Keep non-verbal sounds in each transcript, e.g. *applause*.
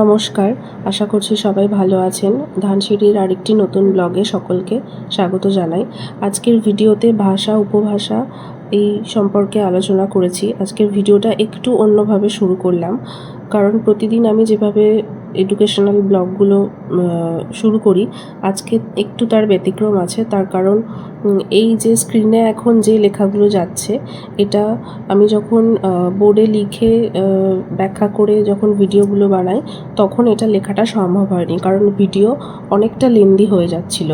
নমস্কার, আশা করছি সবাই ভালো আছেন। ধানসিঁড়ির আরেকটি নতুন ব্লগে সকলকে স্বাগত জানাই। আজকের ভিডিওতে ভাষা, উপভাষা এই সম্পর্কে আলোচনা করেছি। আজকের ভিডিওটা একটু অন্যভাবে শুরু করলাম। কারণ প্রতিদিন আমি যেভাবে এডুকেশনাল ব্লগগুলো শুরু করি। আজকে একটু তার ব্যতিক্রম আছে, তার কারণ এই যে স্ক্রিনে এখন যে লেখাগুলো যাচ্ছে, এটা আমি যখন বোর্ডে লিখে ব্যাখ্যা করে যখন ভিডিওগুলো বানাই, তখন এটা লেখাটা সম্ভব হয়নি। কারণ ভিডিও অনেকটা লেন্দি হয়ে যাচ্ছিল।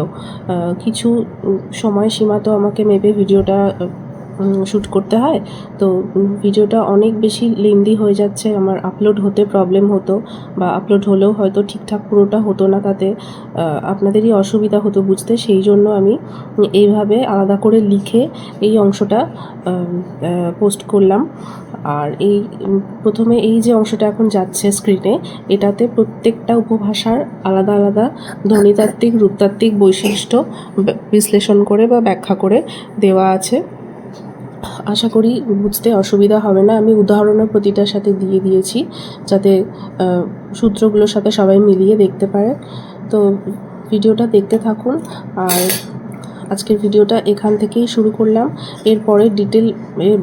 কিছু সময়সীমা তো আমাকে মেপে ভিডিওটা শ্যুট করতে হয়। তো ভিডিওটা অনেক বেশি লেন্দি হয়ে যাচ্ছে। আমার আপলোড হতে প্রবলেম হতো বা আপলোড হলেও হয়তো ঠিকঠাক পুরোটা হতো না তাতে। আপনাদেরই অসুবিধা হতো বুঝতে। সেই জন্য আমি এইভাবে আলাদা করে লিখে এই অংশটা পোস্ট করলাম। আর এই প্রথমে এই যে অংশটা এখন যাচ্ছে স্ক্রিনে এটাতে প্রত্যেকটা উপভাষার আলাদা আলাদা ধ্বনিতাত্ত্বিক, রূপতাত্ত্বিক বৈশিষ্ট্য বিশ্লেষণ করে বা ব্যাখ্যা করে দেওয়া আছে। আশা করি বুঝতে অসুবিধা হবে না। আমি উদাহরণও প্রতিটার সাথে দিয়ে দিয়েছি যাতে সূত্রগুলোর সাথে সবাই মিলিয়ে দেখতে পারে। তো ভিডিওটা দেখতে থাকুন। আর আজকের ভিডিওটা এখান থেকেই শুরু করলাম। এরপরে ডিটেল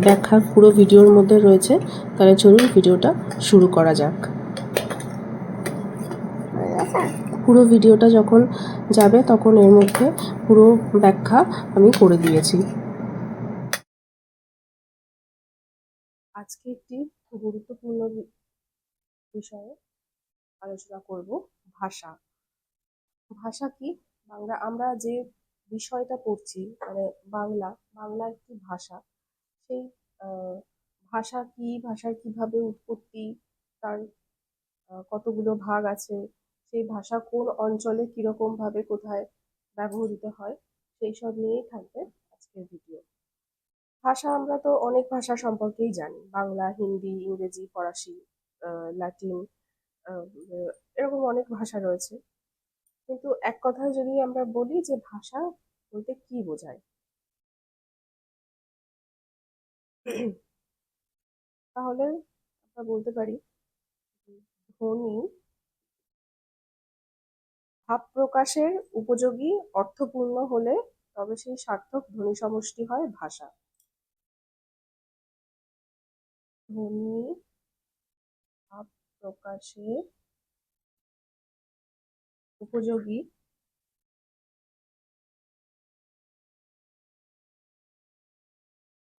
ব্যাখ্যা পুরো ভিডিওর মধ্যে রয়েছে। তাহলে চলুন ভিডিওটা শুরু করা যাক। পুরো ভিডিওটা যখন যাবে, তখন এর মধ্যে পুরো ব্যাখ্যা আমি করে দিয়েছি। আজকে একটি গুরুত্বপূর্ণ বিষয়ে আলোচনা করব, ভাষা। ভাষা কি? বাংলা, আমরা যে বিষয়টা পড়ছি মানে বাংলা বাংলা একটি ভাষা? সেই ভাষা কি, ভাষার কীভাবে উৎপত্তি, তার কতগুলো ভাগ আছে, সেই ভাষা কোন অঞ্চলে কীরকম ভাবে কোথায় ব্যবহৃত হয়, সেই সব নিয়েই থাকবে আজকের ভিডিও। ভাষা আমরা তো অনেক ভাষা সম্পর্কেই জানি। বাংলা, হিন্দি, ইংরেজি, ফরাসি ল্যাটিন এরকম অনেক ভাষা রয়েছে। কিন্তু এক কথায় যদি আমরা বলি যে ভাষা বলতে কি বোঝায়? তাহলে আমরা বলতে পারি ধ্বনি ভাব প্রকাশের উপযোগী, অর্থপূর্ণ হলে তবে সেই সার্থক ধ্বনি সমষ্টি হয় ভাষা। ধ্বনি ভাব প্রকাশের উপযোগী।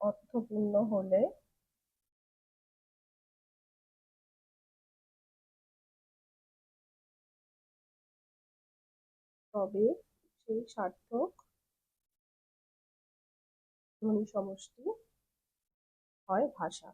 অর্থপূর্ণ হলে তবে সেই সার্থক ধ্বনি সমষ্টি হয় ভাষা।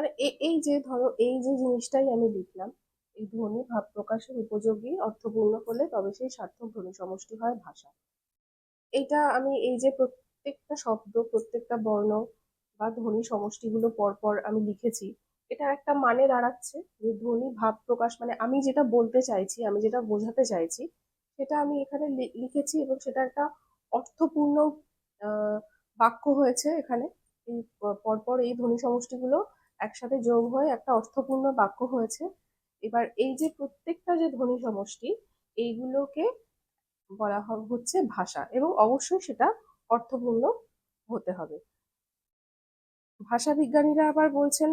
মানে এই যে ধরো, এই যে জিনিসটাই আমি লিখলাম এই ধ্বনি ভাব প্রকাশের উপযোগী, অর্থপূর্ণ হলে তবে সেই সার্থক ধ্বনি সমষ্টি হয় ভাষা। এটা আমি এই যে প্রত্যেকটা শব্দ, প্রত্যেকটা বর্ণ বা ধ্বনি সমষ্টিগুলো পরপর আমি লিখেছি, এটা একটা মানে দাঁড়াচ্ছে যে ধ্বনি ভাব প্রকাশ মানে আমি যেটা বলতে চাইছি, আমি যেটা বোঝাতে চাইছি, সেটা আমি এখানে লিখেছি এবং সেটা একটা অর্থপূর্ণ বাক্য হয়েছে এখানে। এই পরপর এই ধ্বনি সমষ্টিগুলো একসাথে যোগ হয়ে একটা অর্থপূর্ণ বাক্য হয়েছে। এবার এই যে প্রত্যেকটা যে ধ্বনি সমষ্টি, এইগুলোকে বলা হচ্ছে ভাষা এবং অবশ্যই সেটা অর্থপূর্ণ হতে হবে। ভাষা বিজ্ঞানীরা আবার বলছেন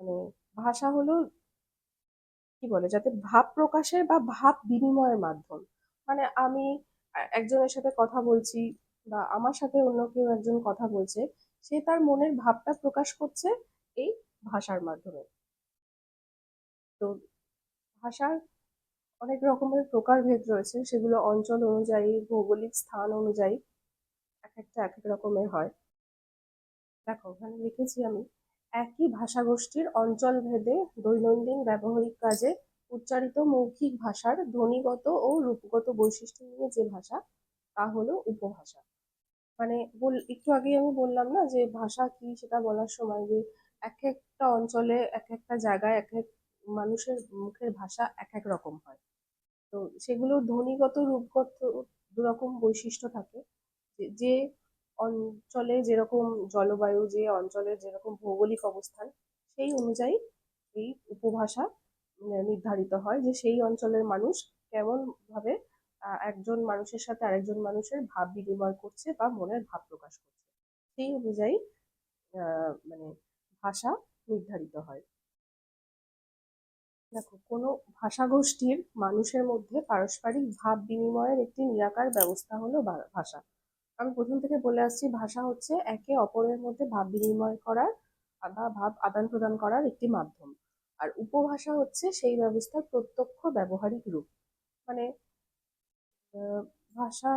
মানে ভাষা হলো কি বলে, যাতে ভাব প্রকাশের বা ভাব বিনিময়ের মাধ্যম। মানে আমি একজনের সাথে কথা বলছি বা আমার সাথে অন্য কেউ একজন কথা বলছে সে তার মনের ভাবটা প্রকাশ করছে এই ভাষার মাধ্যমে। তো ভাষার অনেক রকমের প্রকারভেদ রয়েছে, সেগুলো অঞ্চল অনুযায়ী, ভৌগোলিক স্থান অনুযায়ী এক একটা এক এক রকমের হয়। দেখো ওখানে লিখেছি আমি, একই ভাষাগোষ্ঠীর অঞ্চলভেদে দৈনন্দিন ব্যবহারিক কাজে উচ্চারিত মৌখিক ভাষার ধ্বনিগত ও রূপগত বৈশিষ্ট্য নিয়ে যে ভাষা, তা হলো উপভাষা। মানে বল একটু আগেই আমি বললাম না যে ভাষা কি সেটা বলার সময় যে এক একটা অঞ্চলে এক একটা জায়গায় এক এক মানুষের মুখের ভাষা এক এক রকম হয়। তো সেগুলোর ধ্বনিগত রূপগত দুরকম বৈশিষ্ট্য থাকে। যে- অঞ্চলে যেরকম জলবায়ু যে অঞ্চলের যেরকম ভৌগোলিক অবস্থান সেই অনুযায়ী এই উপভাষা নির্ধারিত হয় যে সেই অঞ্চলের মানুষ কেমন ভাবে আহ, একজন মানুষের সাথে আরেকজন মানুষের ভাব বিনিময় করছে বা মনের ভাব প্রকাশ করছে। সেই অনুযায়ী মানে ভাষা নির্ধারিত হয়। দেখো, কোনো ভাষাগোষ্ঠীর মানুষের মধ্যে পারস্পরিক ভাব বিনিময়ের একটি নিরাকার ব্যবস্থা হলো ভাষা। আমি প্রথম থেকে বলে আসছি, ভাষা হচ্ছে একে অপরের মধ্যে ভাব বিনিময় করার বা ভাব আদান প্রদান করার একটি মাধ্যম। আর উপভাষা হচ্ছে সেই ব্যবস্থার প্রত্যক্ষ ব্যবহারিক রূপ। মানে ভাষা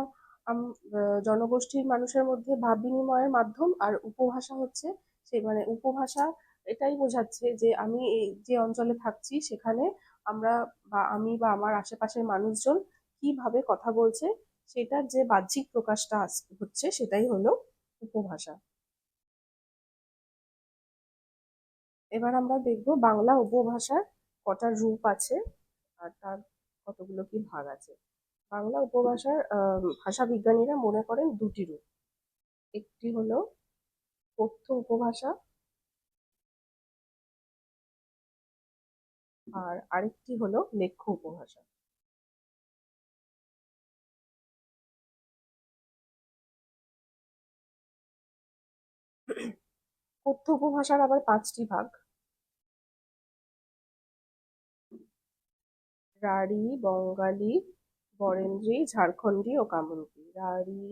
জনগোষ্ঠীর মানুষের মধ্যে ভাব বিনিময়ের মাধ্যম আর উপভাষা হচ্ছে সেই মানে উপভাষা এটাই বোঝাচ্ছে যে আমি এই যে অঞ্চলে থাকছি সেখানে আমরা বা আমি বা আমার আশেপাশের মানুষজন কীভাবে কথা বলছে সেটার যে বাহ্যিক প্রকাশটা হচ্ছে সেটাই হলো উপভাষা। এবার আমরা দেখব বাংলা উপভাষার কটা রূপ আছে আর তার কতগুলো কি ভাগ আছে। বাংলা উপভাষার ভাষাবিজ্ঞানীরা মনে করেন দুটি রূপ। একটি হলো কথ্য উপভাষা আর আরেকটি হলো লেখ্য উপভাষা। কথ্য উপভাষার আবার পাঁচটি ভাগ। রাঢ়ী, বঙ্গালী বরেন্দ্রী ঝাড়খণ্ডী ও কামরূপী। রাঢ়ী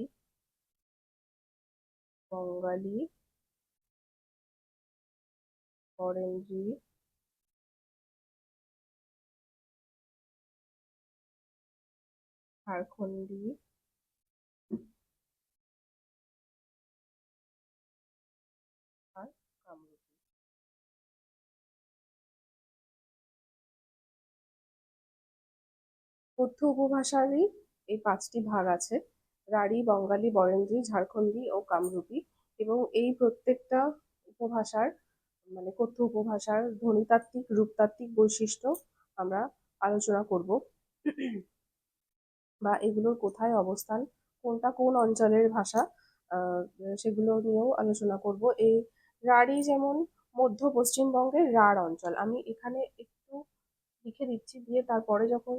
বঙ্গালী বরেন্দ্রী ঝাড়খণ্ডী কথ্য উপভাষারই এই পাঁচটি ভাগ আছে। রাঢ়ী, বঙ্গালী, বরেন্দ্রী, ঝাড়খণ্ডী ও কামরূপী এবং এই প্রত্যেকটা উপভাষার মানে কথ্য উপভাষার ধ্বনিতাত্ত্বিক, রূপতাত্ত্বিক বৈশিষ্ট্য আমরা আলোচনা করব। বা এগুলোর কোথায় অবস্থান, কোনটা কোন অঞ্চলের ভাষা সেগুলো নিয়েও আলোচনা করব। এই রাঢ়ী যেমন মধ্য পশ্চিমবঙ্গের রাঢ় অঞ্চল, আমি এখানে একটু লিখে দিচ্ছি, দিয়ে তারপরে যখন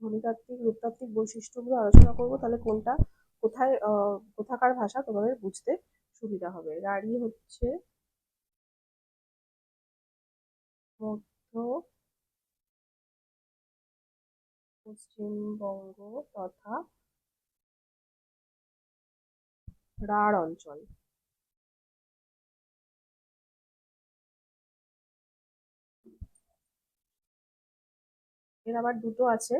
ধ্বনিতাত্ত্বিক রূপতাত্ত্বিক বৈশিষ্ট্যগুলো আলোচনা করব, তাহলে কোনটা? কোথায় কোথাকার ভাষা তোমাদের বুঝতে সুবিধা হবে। রাঢ়ী হচ্ছে মধ্য পশ্চিমবঙ্গ তথা রাঢ় অঞ্চল। এর আবার দুটো আছে।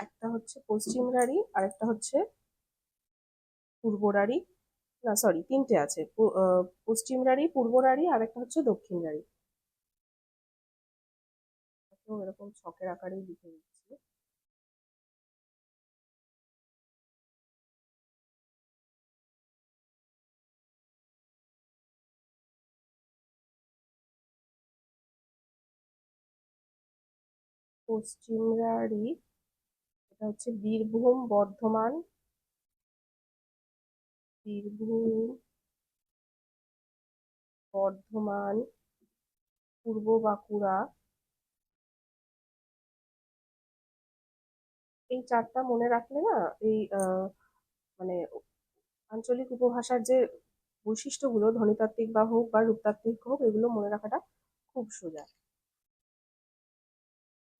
একটা হচ্ছে পশ্চিম রাঢ়ী আর একটা হচ্ছে পূর্ব রাঢ়ী। না সরি তিনটে আছে। পশ্চিম রাঢ়ী, পূর্ব রাঢ়ী আর একটা হচ্ছে দক্ষিণ তো এরকম ছকের আকারেই লিখে দিচ্ছি পশ্চিম রাঢ়ী এটা হচ্ছে বীরভূম বর্ধমান। বীরভূম বর্ধমান, পূর্ব বাঁকুড়া। এই চারটা মনে রাখলে না এই মানে আঞ্চলিক উপভাষার যে বৈশিষ্ট্যগুলো ধ্বনিতাত্ত্বিক বা হোক বা রূপতাত্ত্বিক হোক, এগুলো মনে রাখাটা খুব সোজা।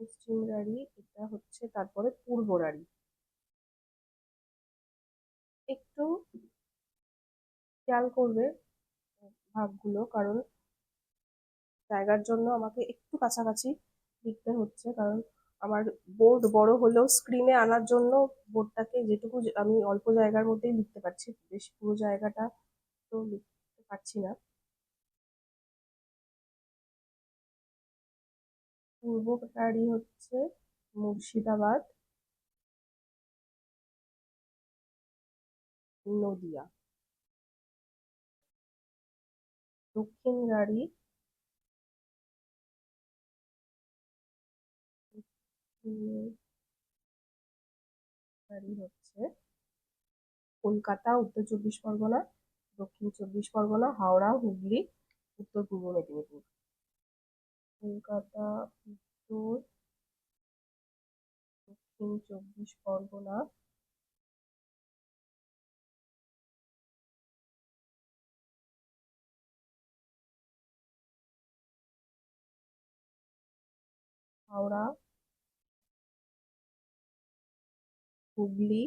পশ্চিম এটা হচ্ছে তারপরে পূর্ব রাঢ়ী। একটু খেয়াল করবে ভাগগুলো, কারণ জায়গার জন্য আমাকে একটু কাছাকাছি লিখতে হচ্ছে, কারণ আমার বোর্ড বড় হলেও স্ক্রিনে আনার জন্য বোর্ডটাকে যেটুকু আমি অল্প জায়গার মধ্যেই লিখতে পারছি, বেশি পুরো জায়গাটা তো লিখতে পারছি না। পূর্বটারি হচ্ছে মুর্শিদাবাদ। নদিয়া। দক্ষিণ গাড়ি বাড়ি হচ্ছে কলকাতা, উত্তর চব্বিশ পরগনা, দক্ষিণ চব্বিশ পরগনা, হাওড়া, হুগলি উত্তর পূর্ব মেদিনীপুর। কলকাতা উত্তর দক্ষিণ চব্বিশ পরগনা। হাওড়া হুগলি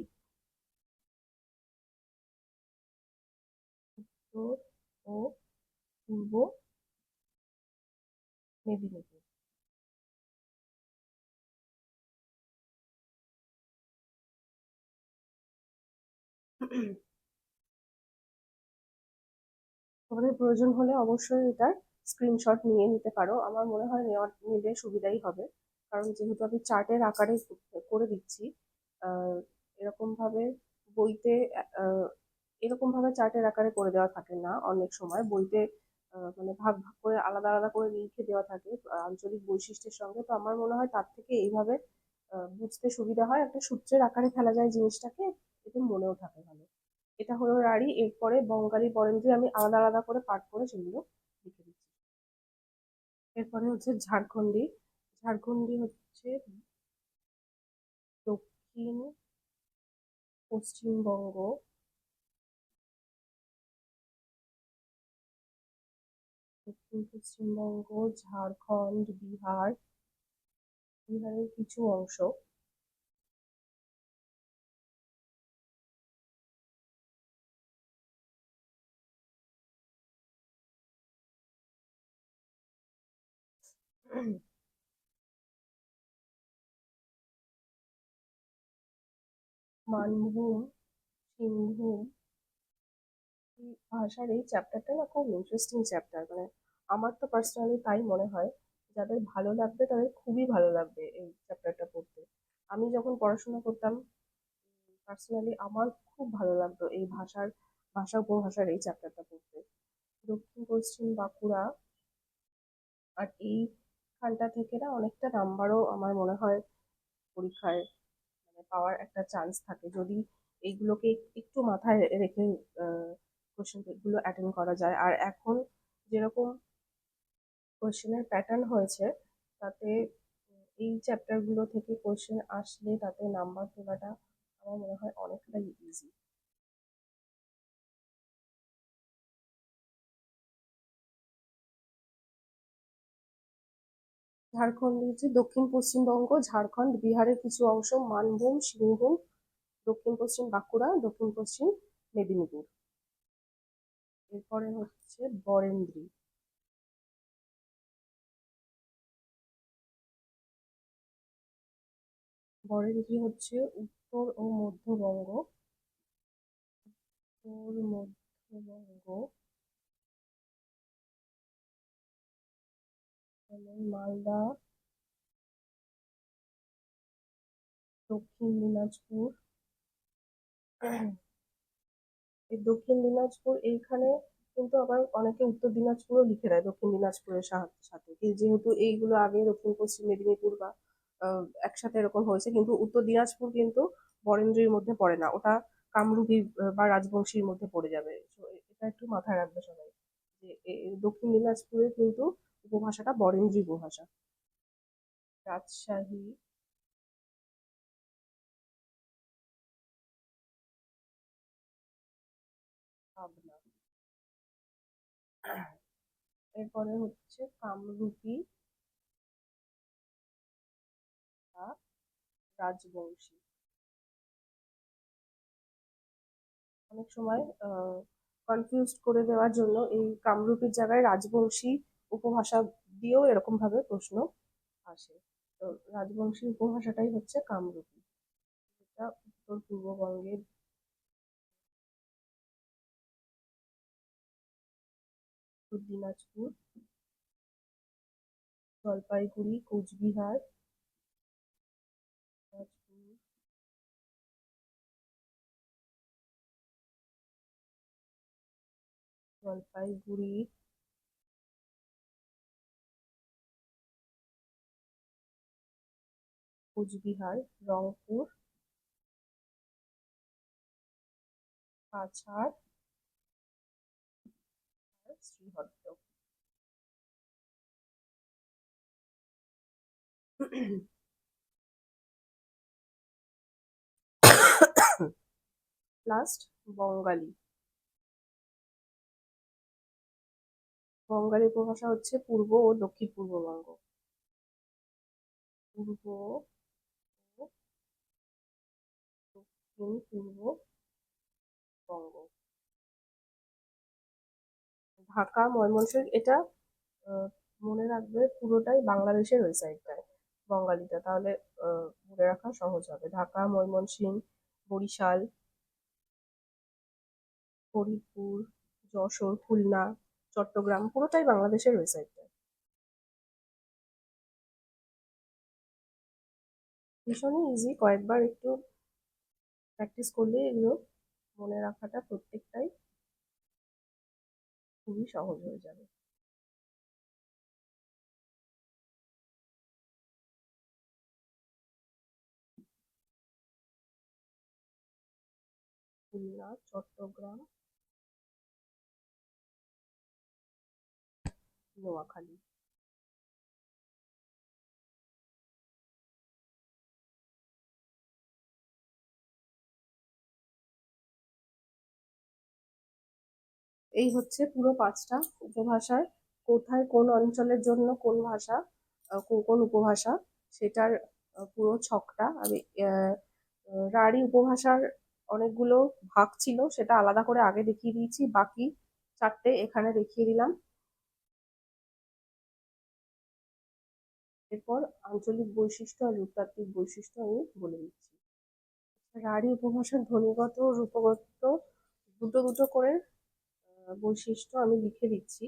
উত্তর ও পূর্ব মেদিনীপুর *clears throat* তোমাদের প্রয়োজন হলে অবশ্যই এটার স্ক্রিনশট নিয়ে নিতে পারো। আমার মনে হয় নেওয়া, নিলে সুবিধাই হবে। কারণ যেহেতু আমি চার্টের আকারে করে দিচ্ছি এরকমভাবে বইতে এরকমভাবে চার্টের আকারে করে দেওয়া থাকে না অনেক সময়। বইতে মানে ভাগ ভাগ করে আলাদা আলাদা করে লিখে দেওয়া থাকে আঞ্চলিক বৈশিষ্ট্যের সঙ্গে। তো আমার মনে হয় তার থেকে এইভাবে বুঝতে সুবিধা হয়। একটা সূত্রের আকারে ফেলা যায় জিনিসটাকে, এতে মনেও থাকে ভালো। এটা হলো রাঢ়ী এরপরে বঙ্গালী বরেন্দ্রী আমি আলাদা আলাদা করে পাঠ করে সেগুলো লিখে দিচ্ছি। এরপরে হচ্ছে ঝাড়খণ্ডী। ঝাড়খণ্ডী হচ্ছে দক্ষিণ, পশ্চিমবঙ্গ। পশ্চিমবঙ্গ, ঝাড়খণ্ড, বিহার, বিহারের কিছু অংশ। মানভূম, সিংভূম ভাষার এই চ্যাপ্টারটা না খুব ইন্টারেস্টিং চ্যাপ্টার মানে আমার তো পার্সোনালি তাই মনে হয়, যাদের ভালো লাগবে তাদের খুবই ভালো লাগবে এই চ্যাপ্টারটা পড়তে। আমি যখন পড়াশোনা করতাম পার্সোনালি আমার খুব ভালো লাগতো এই ভাষার, ভাষা উপভাষার এই চ্যাপ্টারটা পড়তে। দক্ষিণ, পশ্চিম, বাঁকুড়া আর এই এইখানটা থেকে না অনেকটা নাম্বারও আমার মনে হয় পরীক্ষায় মানে পাওয়ার একটা চান্স থাকে। যদি এইগুলোকে একটু মাথায় রেখে কোশ্চেনগুলো অ্যাটেন্ড করা যায়। আর এখন যেরকম কোশ্চেনের প্যাটার্ন হয়েছে, তাতে এই চ্যাপ্টারগুলো থেকে কোশ্চেন আসলে তাতে নাম্বার তোলাটা আমার মনে হয় অনেকটাই ইজি ঝাড়খণ্ড হচ্ছে দক্ষিণ পশ্চিমবঙ্গ, ঝাড়খণ্ড, বিহারের কিছু অংশ, মানভূম, সিংভূম, দক্ষিণ পশ্চিম বাঁকুড়া, দক্ষিণ পশ্চিম মেদিনীপুর। এরপরে হচ্ছে বরেন্দ্রী। বরেন্দ্রী হচ্ছে উত্তর ও মধ্যবঙ্গ। উত্তর, মধ্যবঙ্গ। মালদা। দক্ষিণ দিনাজপুর। এই দক্ষিণ দিনাজপুর, এইখানে কিন্তু আবার অনেকে উত্তর দিনাজপুরও লিখে দেয় দক্ষিণ দিনাজপুরের সাথে যেহেতু এইগুলো আগে দক্ষিণ পশ্চিম মেদিনীপুর বা একসাথে এরকম হয়েছে। কিন্তু উত্তর দিনাজপুর কিন্তু বরেন্দ্রীর মধ্যে পড়ে না। ওটা কামরূপী বা রাজবংশীর মধ্যে পড়ে যাবে। এটা একটু মাথায় রাখবে সবাই। যে দক্ষিণ দিনাজপুরে কিন্তু উপভাষাটা বরেন্দ্রী উপভাষা। রাজশাহী। এরপরে হচ্ছে কামরূপী। রাজবংশী অনেক সময় কনফিউজ করে দেওয়ার জন্য এই কামরূপীর জায়গায় রাজবংশী উপভাষা দিয়েও এরকম ভাবে প্রশ্ন আসে। তো রাজবংশী উপভাষাটাই হচ্ছে কামরূপী। এটা উত্তর পূর্ববঙ্গের দিনাজপুর, জলপাইগুড়ি, কোচবিহার জলপাইগুড়ি কুচবিহার রংপুর কাছাড় আর শ্রীহট্ট লাস্ট বঙ্গালী বঙ্গালী উপভাষা হচ্ছে পূর্ব ও দক্ষিণ পূর্ববঙ্গ। পূর্ব দক্ষিণ পূর্ব বঙ্গ ঢাকা, ময়মনসিংহ, এটা মনে রাখবে পুরোটাই বাংলাদেশের ওই সাইডটায় বঙ্গালীটা। তাহলে মনে রাখা সহজ হবে। ঢাকা, ময়মনসিংহ, বরিশাল, ফরিদপুর, যশোর, খুলনা চট্টগ্রাম, পুরোটাই বাংলাদেশের ওই সাইডটায় ভীষণই ইজি কয়েকবার একটু প্র্যাকটিস করলে এগুলো মনে রাখাটা প্রত্যেকটাই খুবই সহজ হয়ে যাবে। খুলনা, চট্টগ্রাম নোয়াখালী এই হচ্ছে পুরো পাঁচটা উপভাষার, কোথায় কোন অঞ্চলের জন্য কোন ভাষা কোন উপভাষা, সেটার পুরো ছকটা। আমি রাঢ়ী উপভাষার অনেকগুলো ভাগ ছিল, সেটা আলাদা করে আগে দেখিয়ে দিয়েছি, বাকি চারটে এখানে দেখিয়ে দিলাম। এরপর আঞ্চলিক বৈশিষ্ট্য আর রূপতাত্ত্বিক বৈশিষ্ট্য আমি বলে দিচ্ছি। রাঢ়ী উপভাষার ধ্বনিগত রূপগত দুটো দুটো করে বৈশিষ্ট্য আমি লিখে দিচ্ছি।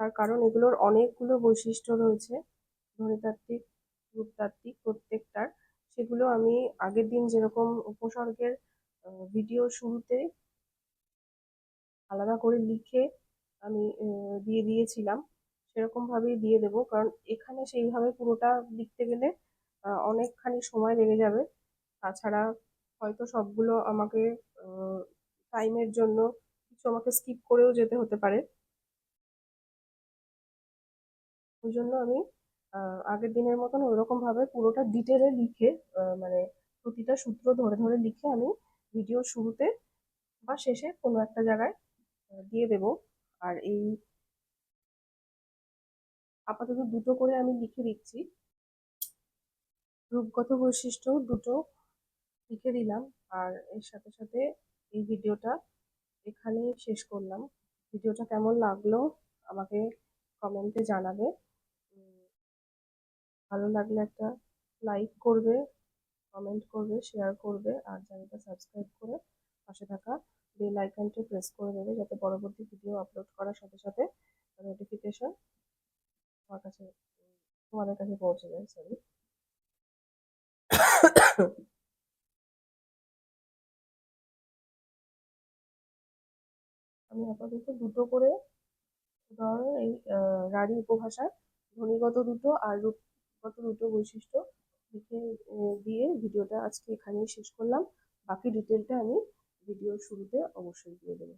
তার কারণ এগুলোর অনেকগুলো বৈশিষ্ট্য রয়েছে, ধ্বনিতাত্ত্বিক, রূপতাত্ত্বিক প্রত্যেকটার। সেগুলো আমি আগের দিন যেরকম উপসর্গের ভিডিও শুরুতে আলাদা করে লিখে আমি দিয়ে দিয়েছিলাম সেরকম ভাবেই দিয়ে দেবো। কারণ এখানে সেইভাবে পুরোটা লিখতে গেলে অনেকখানি সময় লেগে যাবে। তাছাড়া হয়তো সবগুলো আমাকে টাইমের জন্য কিছু আমাকে স্কিপ করেও যেতে হতে পারে। ওই জন্য আমি আগের দিনের মতন ওইরকম ভাবে পুরোটা ডিটেলে লিখে মানে প্রতিটা সূত্র ধরে ধরে লিখে আমি ভিডিও শুরুতে বা শেষে কোনো একটা জায়গায় দিয়ে দেব। আর এই আপাতত দুটো করে আমি লিখে দিচ্ছি। রূপগত বৈশিষ্ট্য দুটো লিখে দিলাম আর এর সাথে সাথে এই ভিডিওটা এখানেই শেষ করলাম। ভিডিওটা কেমন লাগল আমাকে কমেন্টে জানাবে। ভালো লাগলে একটা লাইক করবে কমেন্ট করবে শেয়ার করবে আর চ্যানেলটা সাবস্ক্রাইব করে পাশে থাকা বেল আইকনটি প্রেস করে দেবে যাতে পরবর্তী ভিডিও আপলোড করার সাথে সাথে নোটিফিকেশন আমার কাছে, তোমাদের কাছে পৌঁছে যায় সরি আমি আপাতত দুটো করে উদাহরণ এই রাঢ়ী উপভাষার ধ্বনিগত দুটো আর রূপগত দুটো বৈশিষ্ট্য লিখে দিয়ে ভিডিওটা আজকে এখানেই শেষ করলাম। বাকি ডিটেলটা আমি ভিডিওর শুরুতে অবশ্যই দিয়ে দেবো।